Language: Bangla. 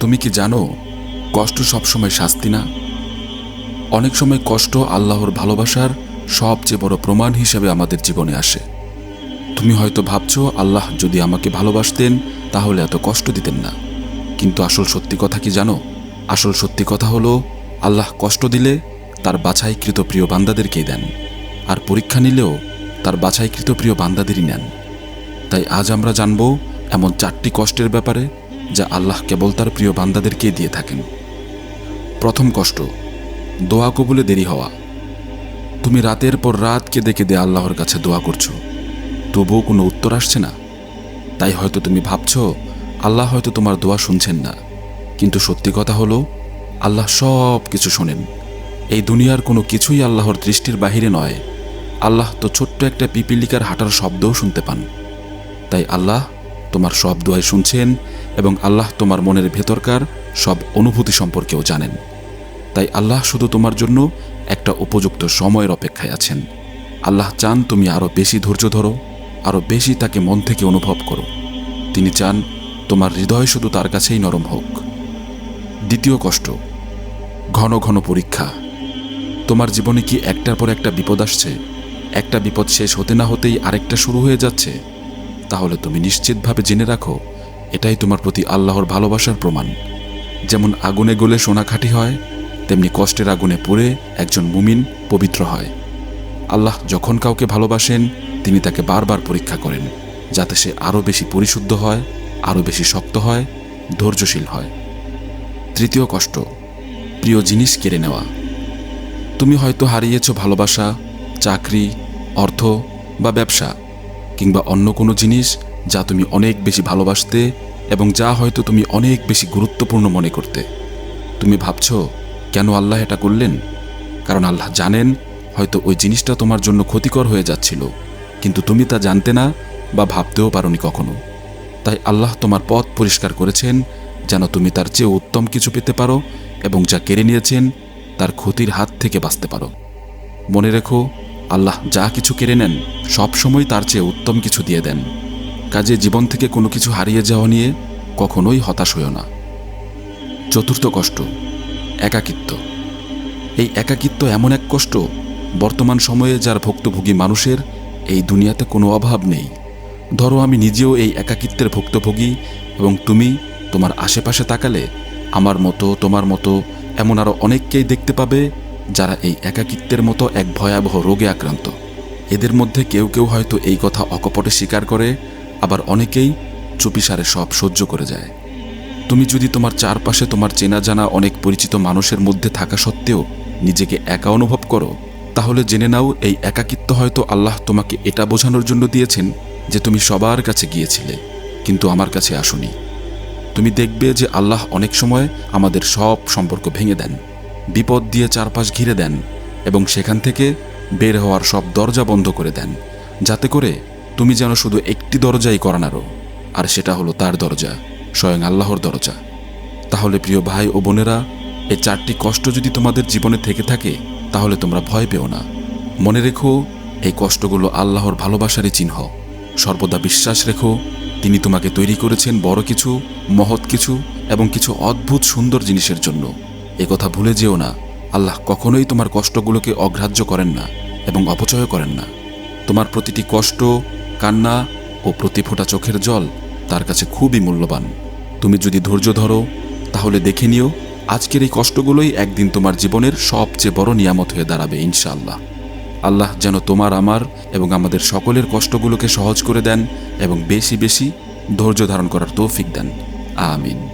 তুমি কি জানো, কষ্ট সবসময় শাস্তি না? অনেক সময় কষ্ট আল্লাহর ভালোবাসার সবচেয়ে বড় প্রমাণ হিসেবে আমাদের জীবনে আসে। তুমি হয়তো ভাবছ, আল্লাহ যদি আমাকে ভালোবাসতেন, তাহলে এত কষ্ট দিতেন না। কিন্তু আসল সত্যি কথা কি জানো? আসল সত্যি কথা হলো, আল্লাহ কষ্ট দিলে তার বাছাইকৃত প্রিয় বান্দাদেরকেই দেন, আর পরীক্ষা নিলেও তার বাছাইকৃত প্রিয় বান্দাদেরই নেন। তাই আজ আমরা জানব, এমন চারটি কষ্টের ব্যাপারে যা আল্লাহ কেবল তার প্রিয় বান্দাদেরকে দিয়ে থাকেন। প্রথম কষ্ট, দোয়া কবুলে দেরি হওয়া। তুমি রাতের পর রাত কেঁদে কেঁদে আল্লাহর কাছে দোয়া করছ। তবুও কোনো উত্তর আসছে না। তাই হয়তো তুমি ভাবছ, আল্লাহ হয়তো তোমার দোয়া শুনছেন না। কিন্তু সত্যি কথা হলো, আল্লাহ সব কিছু শোনেন। এই দুনিয়ার কোনো কিছুই আল্লাহর দৃষ্টির বাহিরে নয়। আল্লাহ তো ছোট্ট একটা পিপিলিকার হাঁটার শব্দও শুনতে পান। তাই আল্লাহ তোমার সব দোয়াই শুনছেন এবং আল্লাহ তোমার মনের ভেতরকার সব অনুভূতি সম্পর্কেও জানেন। তাই আল্লাহ শুধু তোমার জন্য একটা উপযুক্ত সময়ের অপেক্ষায় আছেন। আল্লাহ চান তুমি আরও বেশি ধৈর্য ধরো আরও বেশি তাকে মন থেকে অনুভব করো। তিনি চান তোমার হৃদয় শুধু তার কাছেই নরম হোক। দ্বিতীয় কষ্ট, ঘন ঘন পরীক্ষা। তোমার জীবনে কি একটার পর একটা বিপদ আসছে? একটা বিপদ শেষ হতে না হতেই আরেকটা শুরু হয়ে যাচ্ছে? তাহলে তুমি নিশ্চিতভাবে জেনে রাখো, এটাই তোমার প্রতি আল্লাহর ভালোবাসার প্রমাণ। যেমন আগুনে গলে সোনা খাঁটি হয়, তেমনি কষ্টের আগুনে পড়ে একজন মুমিন পবিত্র হয়। আল্লাহ যখন কাউকে ভালোবাসেন, তিনি তাকে বারবার পরীক্ষা করেন, যাতে সে আরও বেশি পরিশুদ্ধ হয় আরও বেশি শক্ত হয়, ধৈর্যশীল হয়। তৃতীয় কষ্ট, প্রিয় জিনিস কেড়ে নেওয়া। তুমি হয়তো হারিয়েছ ভালোবাসা, চাকরি, অর্থ বা ব্যবসা কিংবা অন্য কোনো জিনিস যা তুমি অনেক বেশি ভালোবাসতে এবং যা হয়তো তুমি অনেক বেশি গুরুত্বপূর্ণ মনে করতে। তুমি ভাবছ, কেন আল্লাহ এটা করলেন? কারণ আল্লাহ জানেন, হয়তো ওই জিনিসটা তোমার জন্য ক্ষতিকর হয়ে যাচ্ছিল। কিন্তু তুমি তা জানতে না বা ভাবতেও পারোনি কখনো। তাই আল্লাহ তোমার পথ পরিষ্কার করেছেন, যেন তুমি তার চেয়ে উত্তম কিছু পেতে পারো এবং যা কেড়ে নিয়েছেন, তার ক্ষতির হাত থেকে বাঁচতে পারো। মনে রেখো আল্লাহ যা কিছু কেড়ে নেন সবসময় তার চেয়ে উত্তম কিছু দিয়ে দেন। কাজে জীবন থেকে কোনো কিছু হারিয়ে যাওয়া নিয়ে কখনোই হতাশ হইও না। চতুর্থ কষ্ট, একাকিত্ব। এই একাকিত্ব এমন এক কষ্ট, বর্তমান সময়ে যার ভুক্তভোগী মানুষের এই দুনিয়াতে কোনো অভাব নেই। ধরো আমি নিজেও এই একাকিত্বের ভুক্তভোগী এবং তুমি তোমার আশেপাশে তাকালে আমার মতো, তোমার মতো এমন আরও অনেককেই দেখতে পাবে যারা এই একাকিত্বের মতো এক ভয়াবহ রোগে আক্রান্ত। এদের মধ্যে কেউ কেউ হয়তো এই কথা অকপটে স্বীকার করে, আবার অনেকেই চুপিসারে সব সহ্য করে যায়। তুমি যদি তোমার চারপাশে তোমার চেনা জানা অনেক পরিচিত মানুষের মধ্যে থাকা সত্ত্বেও নিজেকে একা অনুভব করো, তাহলে জেনে নাও এই একাকিত্ব হয়তো আল্লাহ তোমাকে এটা বোঝানোর জন্য দিয়েছেন যে তুমি সবার কাছে গিয়েছিলে, কিন্তু আমার কাছে আসনি। তুমি দেখবে যে আল্লাহ অনেক সময় আমাদের সব সম্পর্ক ভেঙে দেন। বিপদ দিয়ে চারপাশ ঘিরে দেন এবং সেখান থেকে বের হওয়ার সব দরজা বন্ধ করে দেন, যাতে করে তুমি যেন শুধু একটি দরজাই করানারো, আর সেটা হলো তার দরজা, স্বয়ং আল্লাহর দরজা। তাহলে প্রিয় ভাই ও বোনেরা এই চারটি কষ্ট যদি তোমাদের জীবনে থেকে থাকে, তাহলে তোমরা ভয় পেও না। মনে রেখো, এই কষ্টগুলো আল্লাহর ভালোবাসারই চিহ্ন। সর্বদা বিশ্বাস রেখো, তিনি তোমাকে তৈরি করেছেন বড় কিছু, মহৎ কিছু এবং কিছু অদ্ভুত সুন্দর জিনিসের জন্য। কথা ভুলে যেও না, আল্লাহ কখনোই তোমার কষ্টগুলোকে অগ্রাহ্য করেন না এবং অপচয় করেন না। তোমার প্রতিটি কষ্ট, কান্না ও প্রতি ফোঁটা চোখের জল তার কাছে খুবই মূল্যবান। তুমি যদি ধৈর্য ধরো, তাহলে দেখে নিও, আজকের এই কষ্টগুলোই একদিন তোমার জীবনের সবচেয়ে বড় নিয়ামত হয়ে দাঁড়াবে, ইনশাআল্লাহ। আল্লাহ যেন তোমার, আমার এবং আমাদের সকলের কষ্টগুলোকে সহজ করে দেন এবং বেশি বেশি ধৈর্য ধারণ করার তৌফিক দেন। আমিন।